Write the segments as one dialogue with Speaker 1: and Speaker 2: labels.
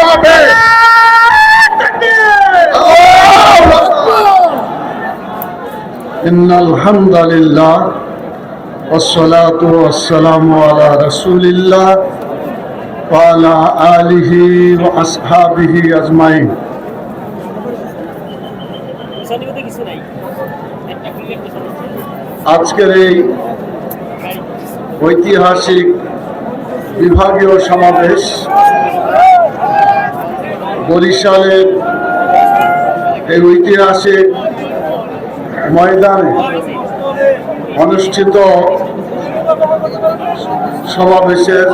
Speaker 1: হবে إن الحمد لله والصلاة والسلام على رسول الله وعلى آله وأصحابه أجمعين আজকের এই ঐতিহাসিক বিভাগীয় সমাবেশ বরিশালের এই ঐতিহাসিক ময়দানে অনুষ্ঠিত সমাবেশের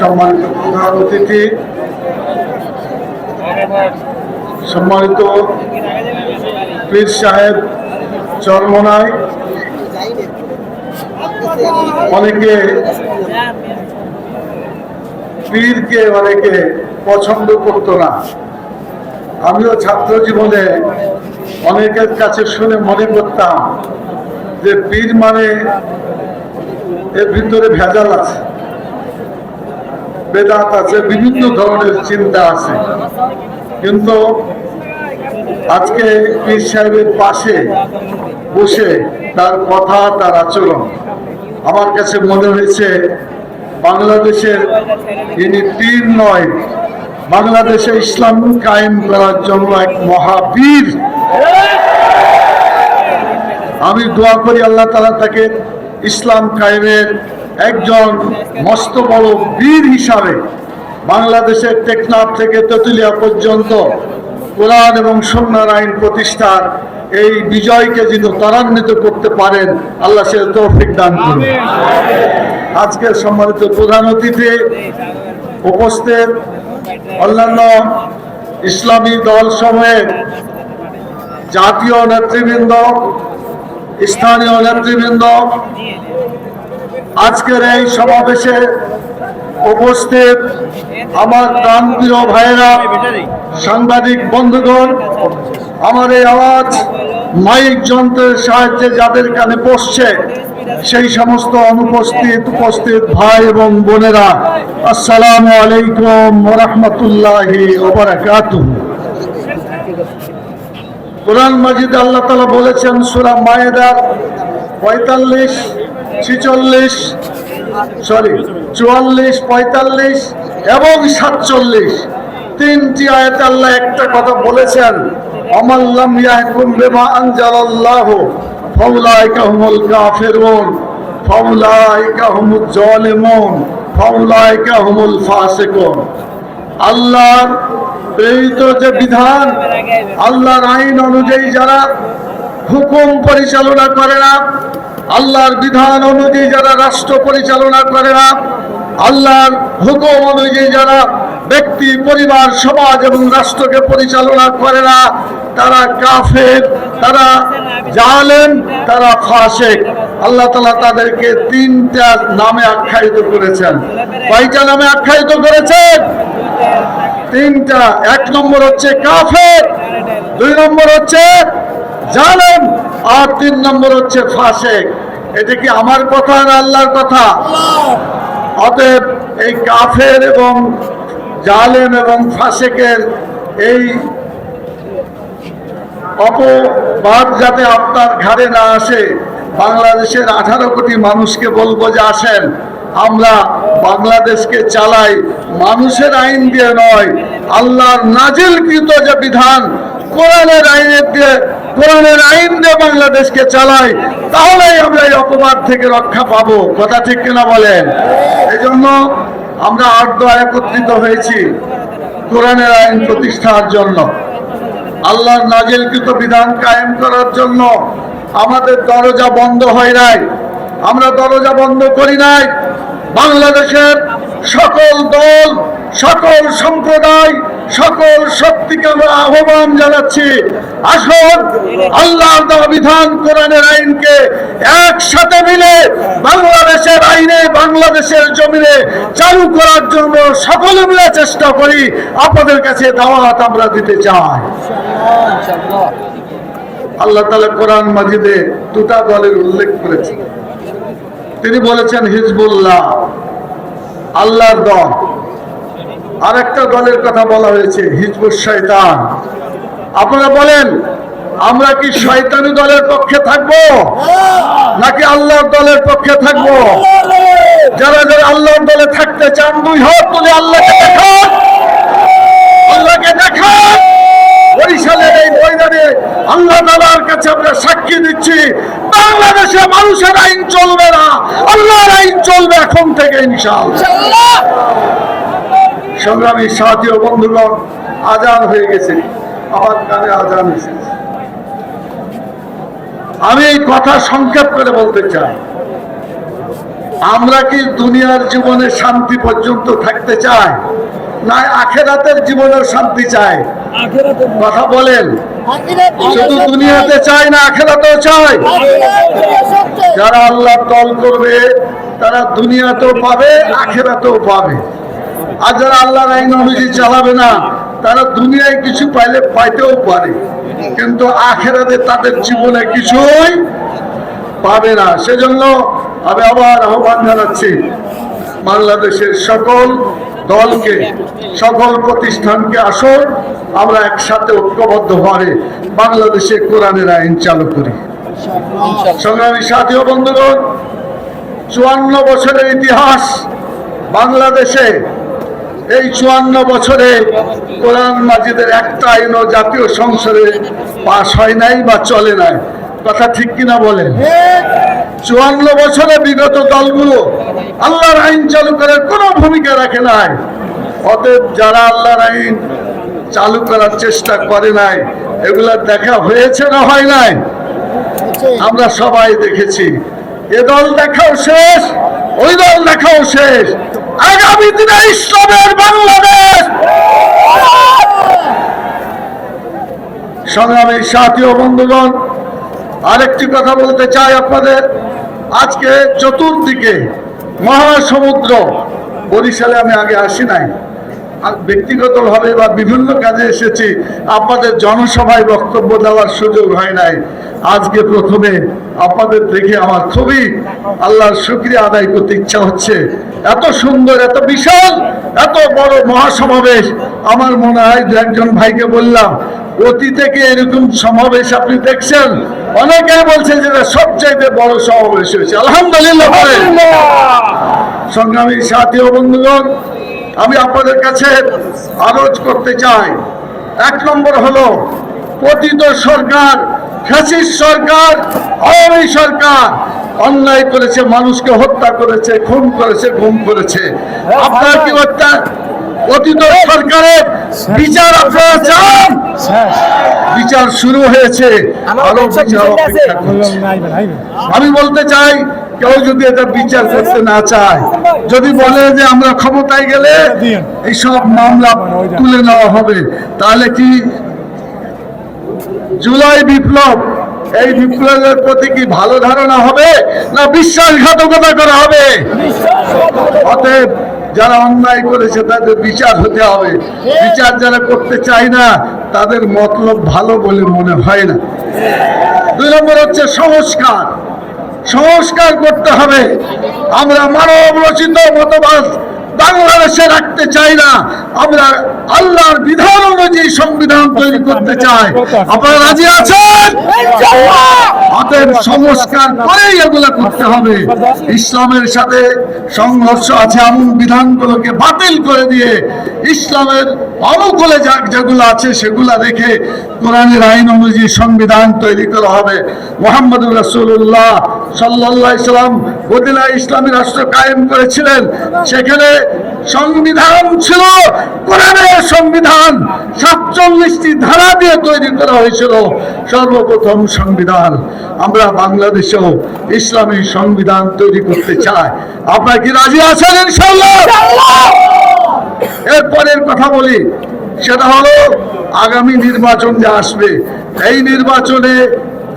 Speaker 1: সম্মানিত প্রধান অতিথি, সম্মানিত পীর সাহেব চরমনায়, অনেকে পীরকে অনেকে পছন্দ করতো না। আমিও ছাত্র জীবনে অনেকের কাছে শুনে মনে করতাম যে পীর মানে এর ভিতরে ভেজাল আছে, বেদাত আছে, বিভিন্ন ধরনের চিন্তা আছে। কিন্তু আজকে পীর সাহেবের পাশে বসে তার কথা, তার আচরণ আমার কাছে মনে হয়েছে, বাংলাদেশের ইনি পীর নয় বাংলাদেশে ইসলাম কায়েম করার জন্য এক মহাবীর। আমি দোয়া করি আল্লাহ তালা তাকে ইসলাম কায়েমের একজন মস্ত বড় বীর হিসাবে বাংলাদেশের টেকনাফ থেকে তেতুলিয়া পর্যন্ত কোরআন এবং সন্ন্যার আইন প্রতিষ্ঠার এই বিজয়কে যিনি ত্বরান্বিত করতে পারেন আল্লাহ সে তৌফিক দান করুন। আজকের সম্মানিত প্রধান অতিথি উপস্থিত অন্যান্য ইসলামী দল সময়ের জাতীয় নেতৃবৃন্দ, স্থানীয় নেতৃবৃন্দ, আজকের এই সমাবেশে উপস্থিত আমার প্রাণপ্রিয় ভাইয়েরা, সাংবাদিক বন্ধুগণ, আমার এই আওয়াজ মাইক যন্ত্রের সাহায্যে যাদের কানে বসছে, সেই সমস্ত অনুপস্থিত, উপস্থিত ভাই এবং বোনেরা, আসসালামু আলাইকুম রহমতুল্লাহি কোরআন মাজিদ আল্লাহ তালা বলেছেন, সুরা মায়েদার পঁয়তাল্লিশ, ছিচল্লিশ, সরি, চুয়াল্লিশ, পঁয়তাল্লিশ এবং সাতচল্লিশ। তিনটি আয়াত আল্লাহ একটা কথা বলেছেন অমাল্লাম ইয়াহকুম বিমা আনজালাল্লাহ ফাউলাইকা হুমুল কাফিরুন ফাউলাইকা হুমুজ জালিমুন ফাউলাইকা হুমুল ফাসিকুন আল্লাহর প্রেরিত যে বিধান, আল্লাহর আইন অনুযায়ী যারা হুকুম পরিচালনা করে না, আল্লাহর বিধান অনুযায়ী যারা রাষ্ট্র পরিচালনা করে না, আল্লাহর হুকুম অনুযায়ী যারা ব্যক্তি, পরিবার, সমাজ এবং রাষ্ট্রকে পরিচালনা করে না তারা কাফের, তারা জালেন তারা ফাসেক। আল্লাহ তালা তাদেরকে তিনটা নামে আখ্যায়িত করেছেন। কয়টা নামে আখ্যায়িত করেছেন? তিনটা। এক নম্বর হচ্ছে কাফের, দুই নম্বর হচ্ছে জালেম, আর তিন নম্বর হচ্ছে ফাসেক। এটা কি আমার কথা না আল্লাহর কথা? অতএব এই কাফের এবং জালেম এবং ফাসেকের এই অপবাদ যাতে আপনার ঘাড়ে না আসে, বাংলাদেশের আঠারো কোটি মানুষকে বলব যে আসেন, আমরা বাংলাদেশকে চালাই। মানুষের আইন দিয়ে নয়, আল্লাহর নাজিলকৃত যে বিধান, কোরআনের আইনের দিয়ে, কোরআনের আইন দিয়ে বাংলাদেশকে চালাই, তাহলেই আমরা এই অপবাদ থেকে রক্ষা পাবো। কথা ঠিক কিনা বলেন? এই জন্য আমরা আট দোয়া একত্রিত হয়েছি কোরআনের আইন প্রতিষ্ঠার জন্য। আল্লাহর নাজিলকৃত বিধান কায়েম করার জন্য আমাদের দরজা বন্ধ হয় নাই। আমরা দরজা বন্ধ করি নাই। বাংলাদেশের সকল দল, সকল সম্প্রদায়, সকল শক্তিকে আমরা আহ্বান জানাচ্ছি। আসুন, আল্লাহর বিধান কোরআনের আইনকে একসাথে মিলে বাংলাদেশের আইনে বাংলাদেশের জমিনে চালু করার জন্য সকলে মিলে চেষ্টা করি। আপনাদের কাছে দাওয়াত আমরা দিতে চাই। আল্লাহ তালা কোরআন মাজিদে দুটা দলের উল্লেখ করেছেন। তিনি বলেছেন, হিজবুল্লাহ, আল্লাহর দল। আরেকটা দলের কথা বলা হয়েছে হিজবুল শয়তান। আপনারা বলেন, আমরা কি শয়তানি দলের পক্ষে থাকব? নাকি আল্লাহর দলের পক্ষে থাকব? যারা যারা আল্লাহর দলে থাকতে চান, দুই হাত তুলে আল্লাহকে দেখান। আল্লাহকে দেখান বরিশালের এই ময়দানে আল্লাহ তালার কাছে আমরা দিচ্ছি বাংলাদেশে মানুষের আইন চলবে না। আল্লাহর আইন চলবে এখন থেকে ইনশাআল্লাহ। সংগ্রামী সাথী ও বন্ধুগণ আজান হয়ে গেছে। আমার কানে আজান এসেছে। আমি এই কথা সংক্ষেপ করে বলতে চাই। আমরা কি দুনিয়ার জীবনে শান্তি পর্যন্ত থাকতে চাই? না আখেরাতের জীবনেও শান্তি চাই? কথা বলেন। শুধু দুনিয়াতে চাই না আখেরাতেও চাই যারা আল্লাহ দল করবে তারা দুনিয়াতেও পাবে আখেরাতেও পাবে। আর যারা আল্লাহর আইন অনুযায়ী চালাবে না তারা দুনিয়ায় কিছু পাইলে পাইতেও পারে। কিন্তু আখেরাতে তাদের জীবনে কিছুই পাবে না। সেজন্য আমি আবার আহ্বান জানাচ্ছি বাংলাদেশের সকল দলকে সকল প্রতিষ্ঠানকে আসুন আমরা একসাথে ঐক্যবদ্ধ হয়ে বাংলাদেশে কোরআনের আইন চালু করি। সংগ্রামী সাথী বন্ধুগণ চুয়ান্ন বছরের ইতিহাস বাংলাদেশে এই চুয়ান্ন বছরে কোরআন মাজিদের একটা আইনও জাতীয় সংসদে পাশ হয় নাই বা চলে নাই। কথা ঠিক কিনা বলেন? চুয়ান্ন বছরে বিগত দলগুলো আল্লাহর আইন চালু করার কোনো ভূমিকা রাখে নাই। অতএব যারা আল্লাহর আইন চালু করার চেষ্টা করে নাই, এগুলা দেখা হয়েছে না হয় নাই? আমরা সবাই দেখেছি। এ দল দেখাও শেষ, ওই দল দেখাও শেষ। আগামী দিনে ইসলামের বাংলাদেশ! সংগ্রামী সাথী ও বন্ধুগণ, আরেকটি কথা বলতে চাই আপনাদের। আজকে চতুর্দিকে মহাসমুদ্র। বরিশালে আমি আগে আসি নাই। ব্যক্তিগতভাবে বা বিভিন্ন কাজে এসেছি। আপনাদের জনসভায় বক্তব্য দেওয়ার সুযোগ হয় নাই। আজকে প্রথমে আপনাদের দেখে আমার খুবই আল্লাহর শুক্রিয়া আদায় করতে ইচ্ছা হচ্ছে। এত সুন্দর, এত বিশাল, এত বড় মহাসমাবেশ। আমার মনে হয় দু একজন ভাইকে বললাম অতীতে কি এরকম সমাবেশ আপনি দেখছেন। অনেকে বলছে যে এটা সবচাইতে বড় সমাবেশ হয়েছে। আলহামদুলিল্লাহ। সংগ্রামী সাথী ও বন্ধুগণ আমি আপনাদের কাছে আরজ করতে চাই। এক নম্বর হলো পতিত সরকার ফ্যাসিস্ট সরকার আওয়ামী সরকার অন্যায় করেছে মানুষকে হত্যা করেছে খুন করেছে গুম করেছে। আপনার কি হত্যা অতীত সরকারের বিচার আপনারা চান? বিচার শুরু হয়েছে। আমি বলতে চাই কেউ যদি এটা বিচার করতে না চায় যদি বলে যে আমরা ক্ষমতায় গেলে এইসব মামলা তুলে নেওয়া হবে তাহলে কি জুলাই বিপ্লব এই বিপ্লবের প্রতি কি ভালো ধারণা হবে না বিশ্বাসঘাতকতা করা হবে। অতএব যারা অন্যায় করেছে, তাদের বিচার হতে হবে। বিচার যারা করতে চায় না, তাদের মতলব ভালো বলে মনে হয় না। দুই নম্বর হচ্ছে সংস্কার। সংস্কার করতে হবে। আমরা মানব রচিত মতবাদ বাংলাদেশে রাখতে চাই না। আমরা আল্লাহর বিধান অনুযায়ী সংবিধান তৈরি করতে চাই আপনারা রাজি আছেন? অতএব সংস্কার করেই এগুলো করতে হবে। ইসলামের সাথে সংঘর্ষ আছে এমন বিধানগুলোকে বাতিল করে দিয়ে ইসলামের অনুকূলে যেগুলো আছে সেগুলো রেখে কোরআনের আইন অনুযায়ী সংবিধান তৈরি করা হবে। মোহাম্মদ রাসূলুল্লাহ সাল্লাল্লাহু ইসলাম মদিনা ইসলামী রাষ্ট্র কায়েম করেছিলেন। সেখানে সংবিধান ছিল কোরআনের সংবিধান সাতচল্লিশটি ধারা দিয়ে তৈরি করা হয়েছিল। সর্বপ্রথম সংবিধান আমরা বাংলাদেশেও ইসলামী সংবিধান তৈরি করতে চাই। আপনারা কি রাজি আছেন ইনশাল্লাহ এরপরের কথা বলি সেটা হলো আগামী নির্বাচন যে আসবে এই নির্বাচনে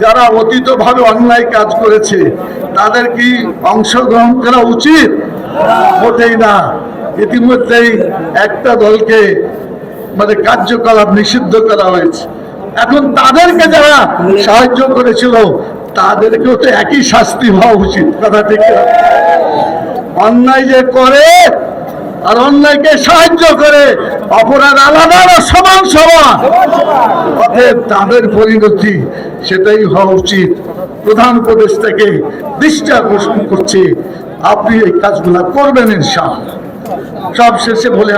Speaker 1: যারা অতীতভাবে অন্যায় কাজ করেছে তাদের কি অংশগ্রহণ করা উচিত? মোটেই না। ইতিমধ্যেই একটা দলকে মানে কার্যকলাপ নিষিদ্ধ করা হয়েছে। এখন তাদেরকে যারা সাহায্য করেছিল, তাদেরকেও তো একই শাস্তি হওয়া উচিত, কথা ঠিক অন্যায় যে করে আর অন্যায়কে সাহায্য করে, অপরাধ আলাদা না সমান সমান। অতএব তাদের পরিণতি সেটাই হওয়া উচিত। প্রধান প্রদেশ থেকে দৃষ্টি আকর্ষণ করছে। আপনি এই কাজগুলা করবেন ইনশাআল্লাহ। সব শেষে বলে